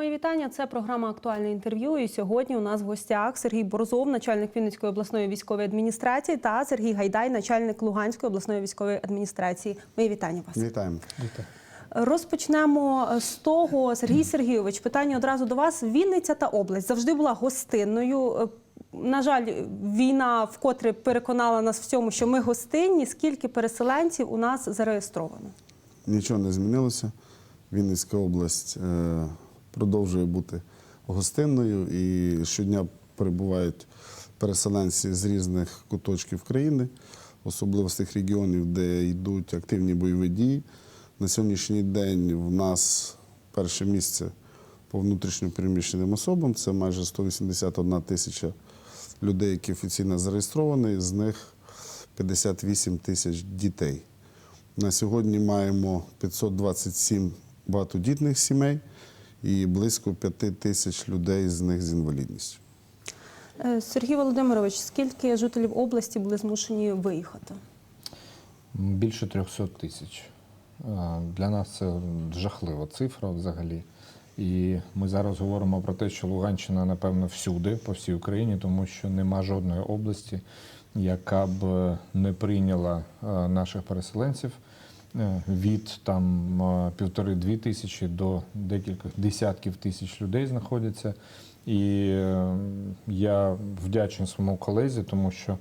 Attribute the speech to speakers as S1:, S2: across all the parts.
S1: Мої вітання. Це програма Актуальне інтерв'ю. І сьогодні у нас в гостях Сергій Борзов, начальник Вінницької обласної військової адміністрації, та Сергій Гайдай, начальник Луганської обласної військової адміністрації. Мої вітання вас.
S2: Вітаємо.
S1: Розпочнемо з того, Сергій Сергійович, питання одразу до вас. Вінниця та область завжди була гостинною. На жаль, війна вкотре переконала нас в цьому, що ми гостинні. Скільки переселенців у нас зареєстровано?
S2: Нічого не змінилося. Вінницька область е, продовжує бути гостинною і щодня прибувають переселенці з різних куточків країни, особливо з тих регіонів, де йдуть активні бойові дії. На сьогоднішній день в нас перше місце по внутрішньо переміщеним особам це майже 181 тисяча людей, які офіційно зареєстровані, з них 58 тисяч дітей. На сьогодні маємо 527 багатодітних сімей і близько 5 тисяч людей з них з інвалідністю.
S1: Е, Сергій Володимирович, скільки жителів області були змушені виїхати?
S3: Більше 300 тисяч. Е, Для нас це жахлива цифра взагалі. І ми зараз говоримо про те, що Луганщина, напевно, всюди, по всій Україні, тому що нема жодної області, яка б не прийняла е, наших переселенців від там е, півтори-дві тисячі до декількох десятків тисяч людей знаходяться. І е, я вдячний своєму колезі, тому що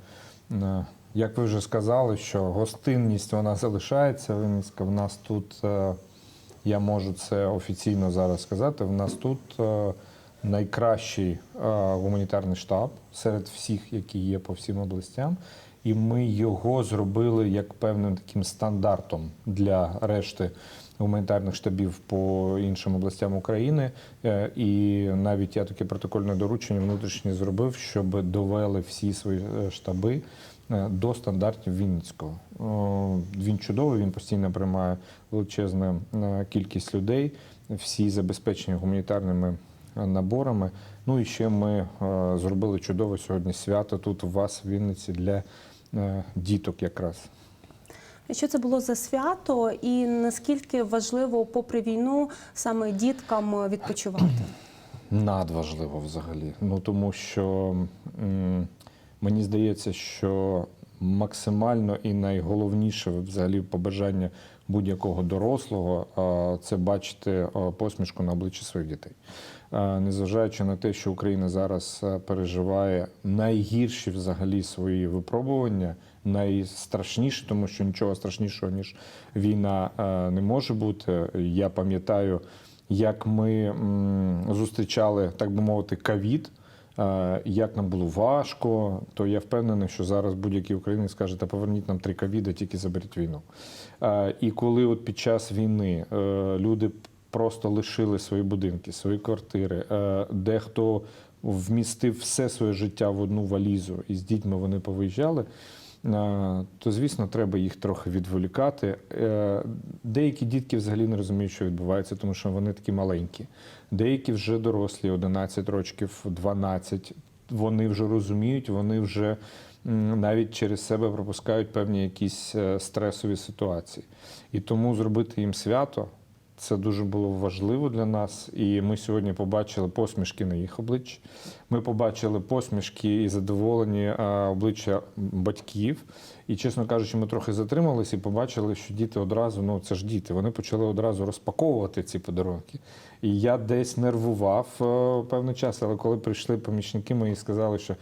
S3: е, як ви вже сказали, що гостинність вона залишається. В нас тут, е, я можу це офіційно зараз сказати, в нас тут е, найкращий е, гуманітарний штаб серед всіх, які є по всім областям. І ми його зробили як певним таким стандартом для решти гуманітарних штабів по іншим областям України. Е, І навіть я таке протокольне доручення внутрішнє зробив, щоб довели всі свої е, штаби е, до стандартів Вінницького. Він чудовий, він постійно приймає величезну кількість людей, всі забезпечені гуманітарними наборами. Ну і ще ми е, зробили чудове сьогодні свято тут у вас в Вінниці для е, діток якраз.
S1: Що це було за свято, і наскільки важливо, попри війну, саме діткам відпочивати?
S3: Надважливо взагалі. Ну тому що мені здається, що максимально і найголовніше взагалі побажання будь-якого дорослого це бачити посмішку на обличчі своїх дітей. Незважаючи на те, що Україна зараз переживає найгірші взагалі свої випробування, найстрашніші, тому що нічого страшнішого ніж війна не може бути. Я пам'ятаю як ми зустрічали, так би мовити, ковід, як нам було важко, то я впевнений, що зараз будь-який українець скаже, та поверніть нам три ковіда, тільки заберіть війну. Е, І коли от під час війни е, люди просто лишили свої будинки, свої квартири, е, дехто вмістив все своє життя в одну валізу, і з дітьми вони повиїжджали. Е, То, звісно, треба їх трохи відволікати. Е, Деякі дітки взагалі не розуміють, що відбувається, тому що вони такі маленькі. Деякі вже дорослі, 11 років, 12. Вони вже розуміють, вони вже навіть через себе пропускають певні якісь е, стресові ситуації. І тому зробити їм свято. Це дуже було важливо для нас, і ми сьогодні побачили посмішки на їх обличчі. Ми побачили посмішки і задоволені обличчя батьків. І, чесно кажучи, ми трохи затрималися і побачили, що діти одразу, ну це ж діти, вони почали одразу розпаковувати ці подарунки. І я десь нервував е, певний час, але коли прийшли помічники мої сказали, що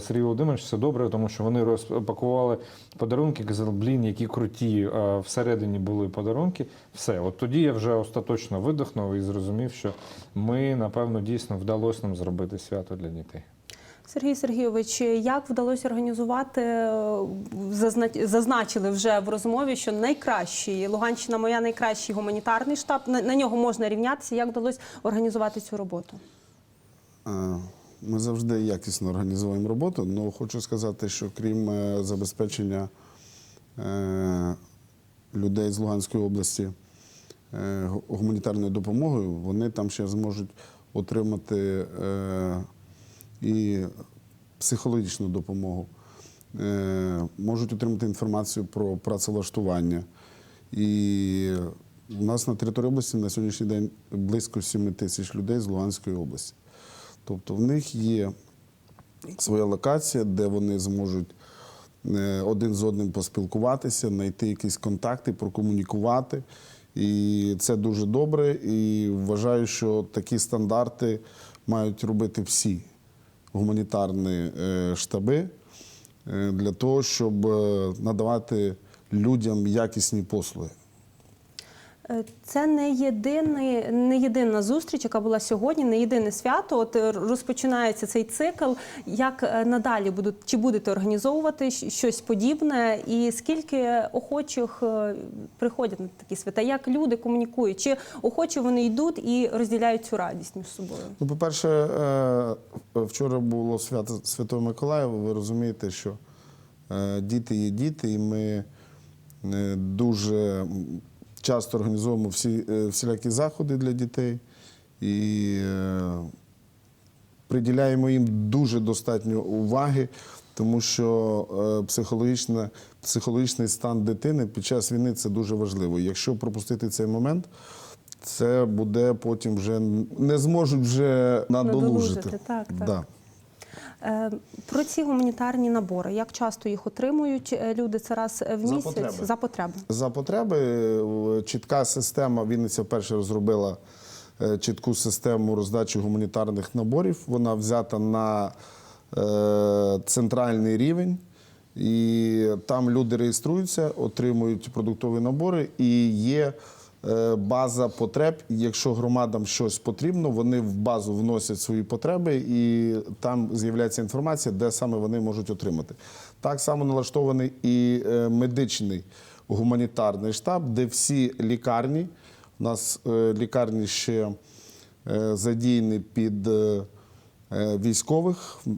S3: Сергій Володимирович, все добре, тому що вони розпакували подарунки, казали, блін, які круті. е, Всередині були подарунки. Все, от тоді я вже остаточно видихнув і зрозумів, що ми, напевно, дійсно вдалося нам зробити свято для дітей.
S1: Сергій Сергійович, як вдалося організувати? е, Зазначили вже в розмові, що найкращий Луганщина моя найкращий гуманітарний штаб. На, на нього можна рівнятися. Як вдалося організувати цю роботу?
S2: Ми завжди якісно організуємо роботу, але хочу сказати, що крім е, забезпечення е, людей з Луганської області е, гуманітарною допомогою, вони там ще зможуть отримати і психологічну допомогу, можуть отримати інформацію про працевлаштування. І У нас на території області на сьогоднішній день близько 7 тисяч людей з Луганської області. Тобто в них є своя локація, де вони зможуть е, один з одним поспілкуватися, знайти якісь контакти, прокомунікувати. І це дуже добре. І вважаю, що такі стандарти мають робити всі гуманітарні е, штаби е, для того, щоб надавати людям якісні послуги.
S1: Е, Це не єдиний, не єдина зустріч, яка була сьогодні, не єдине свято. От е, розпочинається цей цикл. Як е, надалі будуть чи будете організовувати щось подібне? І скільки охочих приходять на такі свята? Як люди комунікують? Чи охочі вони йдуть і розділяють цю радість між собою?
S2: Ну, по-перше, е, вчора було свято Святого Миколаєва. Ви розумієте, що діти є діти, і ми дуже часто організовуємо всі, е, всілякі заходи для дітей і е, приділяємо їм дуже достатньо уваги, тому що е, психологічна, психологічний стан дитини під час війни це дуже важливо. Якщо пропустити цей момент, це буде потім вже не зможуть вже надолужити.
S1: Надолужити, так, так.
S2: Да.
S1: Е, Про ці гуманітарні набори. Як часто їх отримують е, люди? Це раз в
S2: За
S1: місяць
S2: потреби.
S1: за потреби.
S2: За потреби чітка система. Вінниця вперше розробила е, чітку систему роздачі гуманітарних наборів. Вона взята на центральний рівень. І там люди реєструються, отримують продуктові набори, і є база потреб. Якщо громадам щось потрібно, вони в базу вносять свої потреби, і там з'являється інформація, де саме вони можуть отримати. Так само налаштований і е, медичний гуманітарний штаб, де всі лікарні, у нас е, лікарні ще е, задіяні під е, е, військових, е,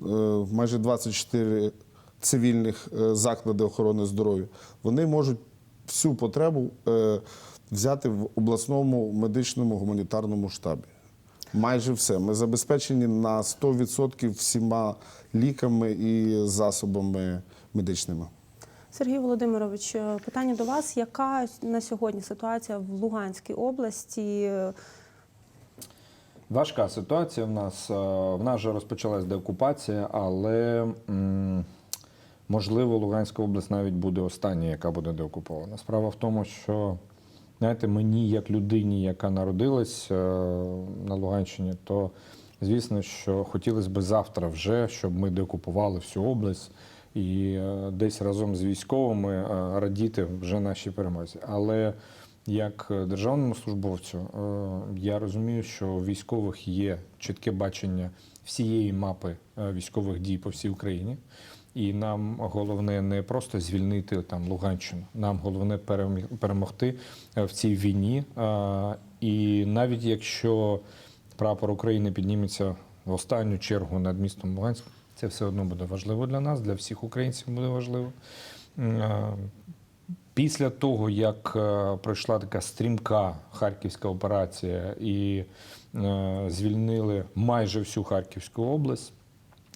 S2: майже 24 цивільних е, заклади охорони здоров'я, вони можуть всю потребу е, взяти в обласному медичному гуманітарному штабі. Майже все. Ми забезпечені на 100% всіма ліками і засобами медичними.
S1: Сергій Володимирович, е, питання до вас: яка на сьогодні ситуація в Луганській області?
S3: Важка ситуація в нас. Е, В нас вже розпочалась деокупація, але можливо Луганська область навіть буде остання, яка буде деокупована. Справа в тому, що знаєте, мені, як людині, яка народилась е, на Луганщині, то звісно, що хотілося б завтра вже, щоб ми деокупували всю область і е, десь разом з військовими е, радіти вже нашій перемозі. Але як державному службовцю, я розумію, що у військових є чітке бачення всієї мапи військових дій по всій Україні. І нам головне не просто звільнити там Луганщину, нам головне перемогти е, в цій війні. І навіть якщо прапор України підніметься в останню чергу над містом Луганськ, це все одно буде важливо для нас, для всіх українців буде важливо. Після того, як е, пройшла така стрімка харківська операція і е, звільнили майже всю Харківську область,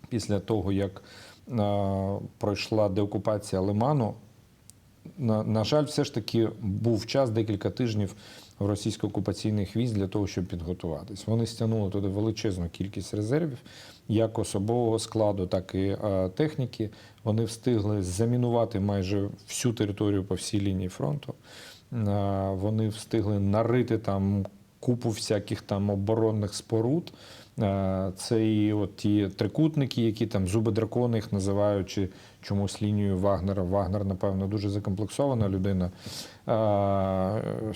S3: після того, як пройшла деокупація Лиману, на, на жаль, все ж таки був час декілька тижнів в російсько-окупаційних військ для того, щоб підготуватись. Вони стягнули туди величезну кількість резервів, як особового складу, так і е, техніки. Вони встигли замінувати майже всю територію по всій лінії фронту. Е, вони встигли нарити там купу всяких там оборонних споруд. Е, Це і от ті трикутники, які там зуби дракони їх називають, чи чомусь лінією Вагнера. Вагнер, напевно, дуже закомплексована людина, е,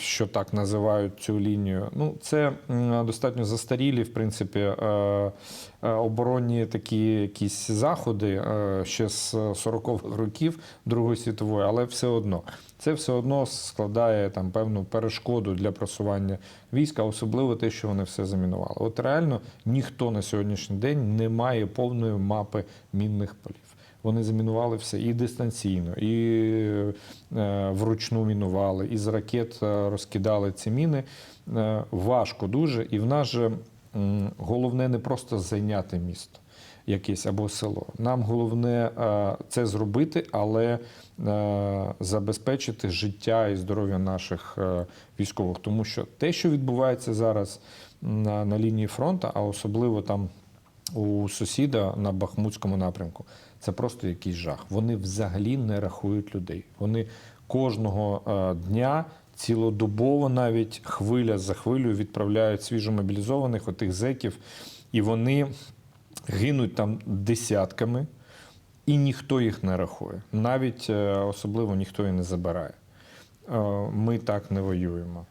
S3: що так називають цю лінію. Ну, це достатньо застарілі, в принципі, е, е, оборонні такі якісь заходи е, ще з 40-х років Другої світової, але все одно. Це все одно складає там певну перешкоду для просування війська, особливо те, що вони все замінували. От реально ніхто на сьогоднішній день не має повної мапи мінних полів. Вони замінували все і дистанційно, і е, вручну мінували, і з ракет е, розкидали ці міни. Е, важко дуже. І в нас же головне не просто зайняти місто. якесь або село. Нам головне це зробити, але забезпечити життя і здоров'я наших військових. Тому що те, що відбувається зараз на, на лінії фронту, а особливо там у сусіда на Бахмутському напрямку, це просто якийсь жах. Вони взагалі не рахують людей. Вони кожного е, дня. Цілодобово навіть хвиля за хвилею відправляють свіжомобілізованих отих зеків, і вони гинуть там десятками, і ніхто їх не рахує. Навіть е, особливо ніхто і не забирає. Е, Ми так не воюємо.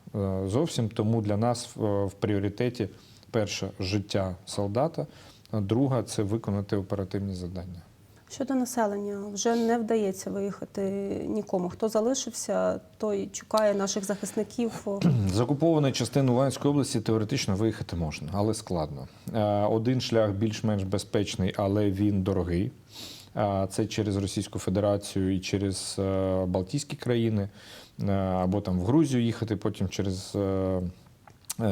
S3: Зовсім тому для нас в пріоритеті перше життя солдата, друга це виконати оперативні завдання.
S1: Щодо населення, вже не вдається виїхати нікому. Хто залишився, той чекає наших захисників.
S3: З окупованої частини Луганської області теоретично виїхати можна, але складно. Е, Один шлях більш-менш безпечний, але він дорогий. Е, Це через Російську Федерацію і через е, Балтійські країни, або там в Грузію їхати, потім через,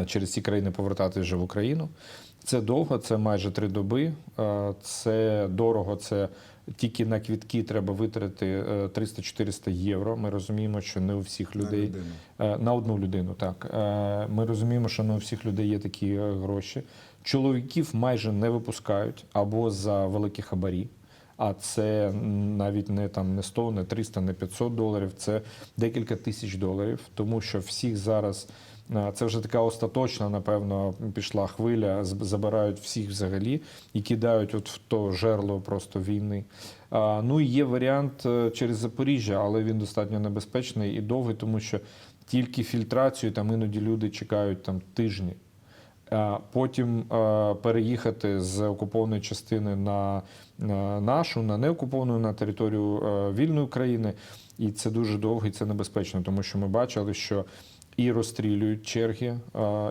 S3: через ці країни повертатися вже в Україну. Це довго, це майже три доби. Е, Це дорого, це тільки на квітки треба витратити е, 300-400 євро. Ми розуміємо, що не у всіх людей.
S2: людину.
S3: Е, На одну людину, так. Е, Ми розуміємо, що не у всіх людей є такі е, гроші. Чоловіків майже не випускають або за великі хабарі. А це навіть не там не 100, не 300, не 500 доларів, це декілька тисяч доларів, тому що всіх зараз е, це вже така остаточна, напевно, пішла хвиля. Забирають всіх взагалі і кидають от в то жерло просто війни. Ну і є варіант е, через Запоріжжя, але він достатньо небезпечний і довгий, тому що тільки фільтрацію там іноді люди чекають там тижні. Потім е, переїхати з окупованої частини на, на нашу, на неокуповану на територію е, вільної країни. І це дуже довго і це небезпечно, тому що ми бачили, що і розстрілюють черги,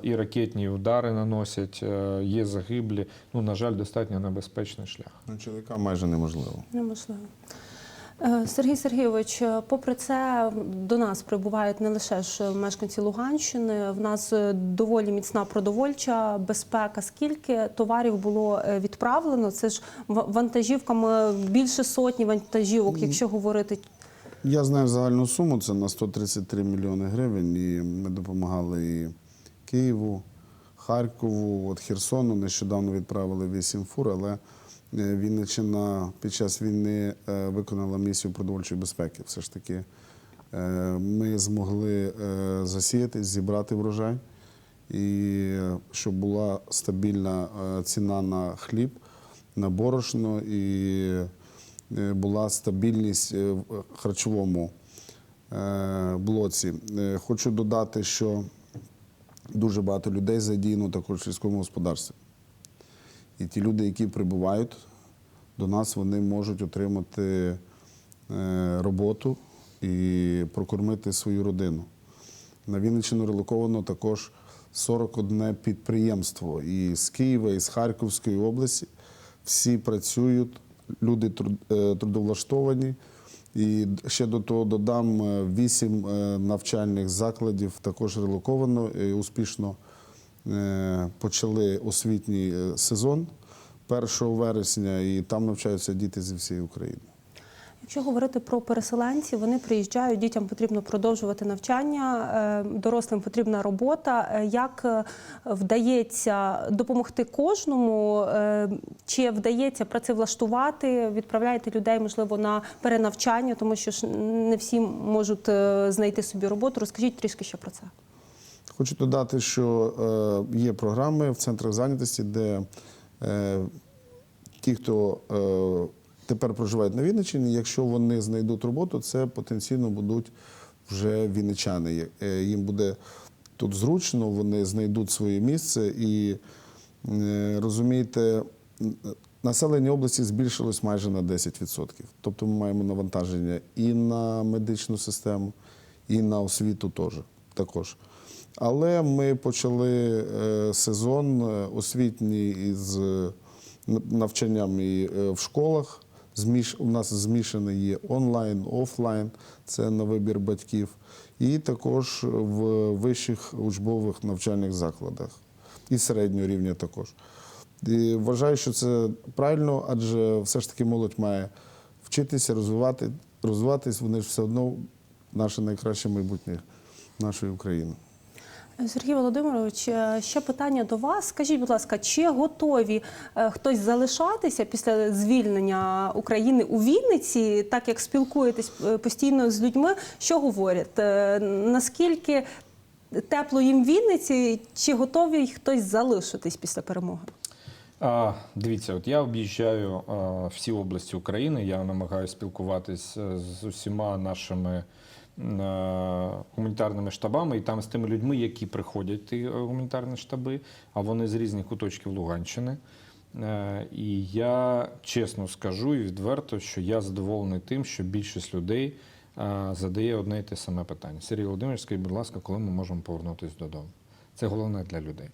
S3: і ракетні удари наносять, е, є загиблі. Ну, на жаль, достатньо небезпечний шлях.
S2: Ну, чоловіка майже неможливо.
S1: Неможливо. Е, Сергій Сергійович, попри це, до нас прибувають не лише ж мешканці Луганщини. В нас е, доволі міцна продовольча безпека. Скільки товарів було відправлено? Це ж ва- вантажівками більше сотні вантажівок, якщо говорити.
S2: Я знаю загальну суму, це на 133 мільйони гривень, і ми допомагали і Києву, Харкову, от Херсону. Нещодавно відправили 8 фур, але е, Вінниччина під час війни е, виконала місію продовольчої безпеки. Все ж таки е, ми змогли засіяти, зібрати врожай, і щоб була стабільна ціна на хліб, на борошно і була стабільність е, в харчовому е, блоці. Е, Хочу додати, що дуже багато людей задіяно також в військовому господарстві. І ті люди, які прибувають до нас, вони можуть отримати е, роботу і прокормити свою родину. На Вінниччину релоковано також 41 підприємство і з Києва, і з Харківської області. Всі працюють, люди е, трудовлаштовані. І ще до того додам е, вісім е, навчальних закладів також релоковано і успішно почали освітній сезон 1 вересня, і там навчаються діти зі всієї України.
S1: Якщо говорити про переселенців, вони приїжджають, дітям потрібно продовжувати навчання, е, дорослим потрібна робота. Е, Як е, вдається допомогти кожному? Чи вдається працевлаштувати, відправляєте людей, можливо, на перенавчання, тому що ж не всі можуть знайти собі роботу. Розкажіть трішки ще про це.
S2: Хочу додати, що є програми в центрах зайнятості, де ті, хто тепер проживають на Вінниччині, якщо вони знайдуть роботу, це потенційно будуть вже вінничани. Е, їм буде тут зручно, вони знайдуть своє місце і е, розумієте, населення області збільшилось майже на 10%. Тобто ми маємо навантаження і на медичну систему, і на освіту теж, також. Але ми почали е, сезон освітній із навчанням і в школах. Зміш... У нас змішаний є онлайн, офлайн, це на вибір батьків, і також в вищих учбових навчальних закладах, і середнього рівня також. І вважаю, що це правильно, адже все ж таки молодь має вчитися, розвивати, розвиватись. Вони ж все одно наше найкраще майбутнє нашої України.
S1: Сергій Володимирович, е, ще питання до вас. Скажіть, будь ласка, чи готові е, хтось залишатися після звільнення України у Вінниці, так як спілкуєтесь е, постійно з людьми? Що говорять? Наскільки тепло їм в Вінниці, чи готові хтось залишитись після перемоги?
S3: А, дивіться, от я об'їжджаю всі області України. Я намагаюся спілкуватися з усіма нашими гуманітарними штабами і там з тими людьми, які приходять ті е, гуманітарні штаби, а вони з різних куточків Луганщини. Е, І я чесно скажу і відверто, що я задоволений тим, що більшість людей е, задає одне і те саме питання. Сергій Володимирович, скажіть, будь ласка, коли ми можемо повернутися додому? Це головне для людей.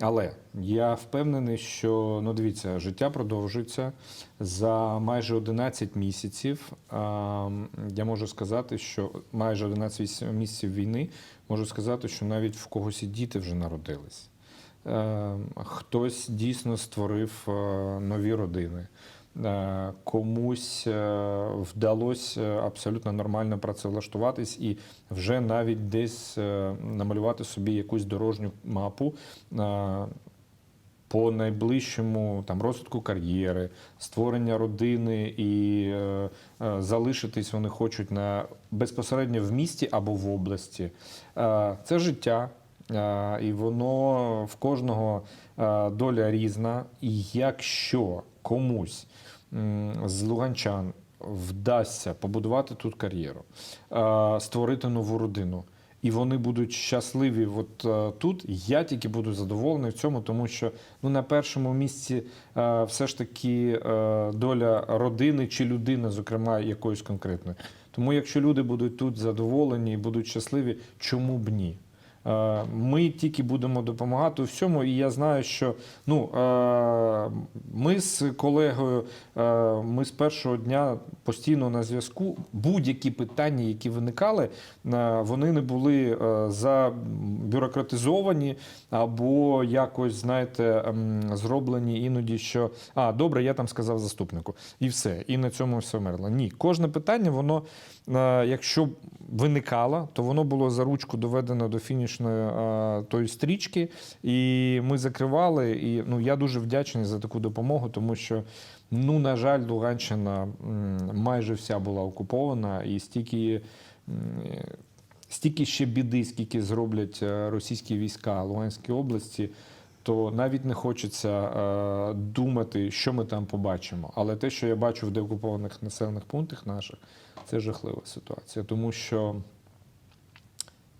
S3: Але я впевнений, що ну дивіться, життя продовжується за майже 11 місяців. Я можу сказати, що майже 11 місяців війни можу сказати, що навіть в когось і діти вже народились. Е, Хтось дійсно створив е, нові родини. Е, Комусь е, вдалося абсолютно нормально працевлаштуватись і вже навіть десь е, намалювати собі якусь дорожню мапу е, по найближчому там розвитку кар'єри, створення родини і е, е, залишитись вони хочуть на безпосередньо в місті або в області. Е, це життя. Е, І воно в кожного е, доля різна. І якщо комусь з луганчан вдасться побудувати тут кар'єру, створити нову родину, і вони будуть щасливі от е, тут, я тільки буду задоволений в цьому, тому що ну, на першому місці е, все ж таки е, доля родини чи людини, зокрема якоїсь конкретної. Тому якщо люди будуть тут задоволені і будуть щасливі, чому б ні? Е, Ми тільки будемо допомагати у всьому, і я знаю, що ну е, ми з колегою, е, ми з першого дня постійно на зв'язку. Будь-які питання, які виникали, вони не були забюрократизовані або якось, знаєте, ем, зроблені іноді, що а добре, я там сказав заступнику, і все, і на цьому все мерло. Ні, кожне питання, воно, якщо виникало, то воно було за ручку доведено до фінішної е, тої стрічки, і ми закривали. І ну я дуже вдячний за таку допомогу, тому що. Ну, на жаль, Луганщина майже вся була окупована, і стільки, стільки ще біди, скільки зроблять е, російські війська Луганській області, то навіть не хочеться е, думати, що ми там побачимо. Але те, що я бачу в деокупованих населених пунктах наших, це жахлива ситуація, тому що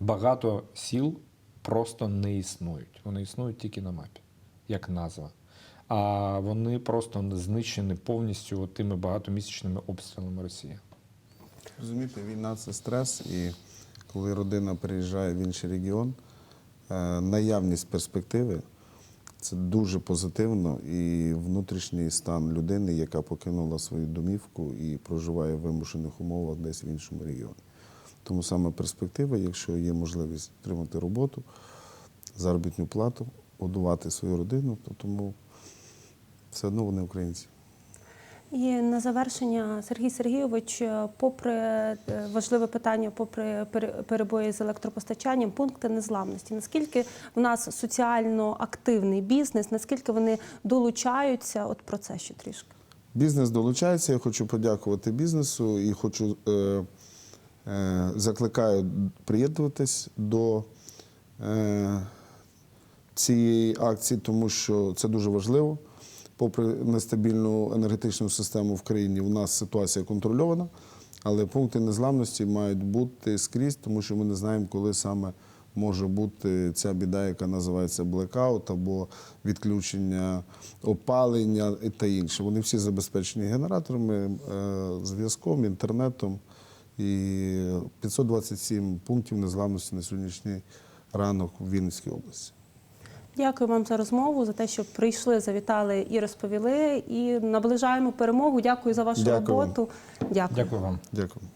S3: багато сіл просто не існують. Вони існують тільки на мапі, як назва. А вони просто знищені повністю тими багатомісячними обстрілами Росії.
S2: Розумієте, війна це стрес, і коли родина переїжджає в інший регіон, е, наявність перспективи це дуже позитивно і внутрішній стан людини, яка покинула свою домівку і проживає в вимушених умовах десь в іншому регіоні. Тому саме перспектива, якщо є можливість отримати роботу, заробітну плату, годувати свою родину, то тому все одно вони українці.
S1: І на завершення, Сергій Сергійович, попри е, важливе питання, попри перебої з електропостачанням, пункти незламності. Наскільки в нас соціально активний бізнес, наскільки вони долучаються? От про це ще трішки.
S2: Бізнес долучається. Я хочу подякувати бізнесу і хочу е, закликаю приєднуватись до е, цієї акції, тому що це дуже важливо. Попри нестабільну енергетичну систему в країні, у нас ситуація контрольована, але пункти незламності мають бути скрізь, тому що ми не знаємо, коли саме може бути ця біда, яка називається блекаут або відключення опалення та інше. Вони всі забезпечені генераторами, е, зв'язком, інтернетом. І 527 пунктів незламності на сьогоднішній ранок в Вінницькій області.
S1: Дякую вам за розмову, за те, що прийшли, завітали і розповіли. І наближаємо перемогу. Дякую за вашу
S2: Дякую вам.
S1: роботу. Дякую.
S3: Дякую вам.
S2: Дякую.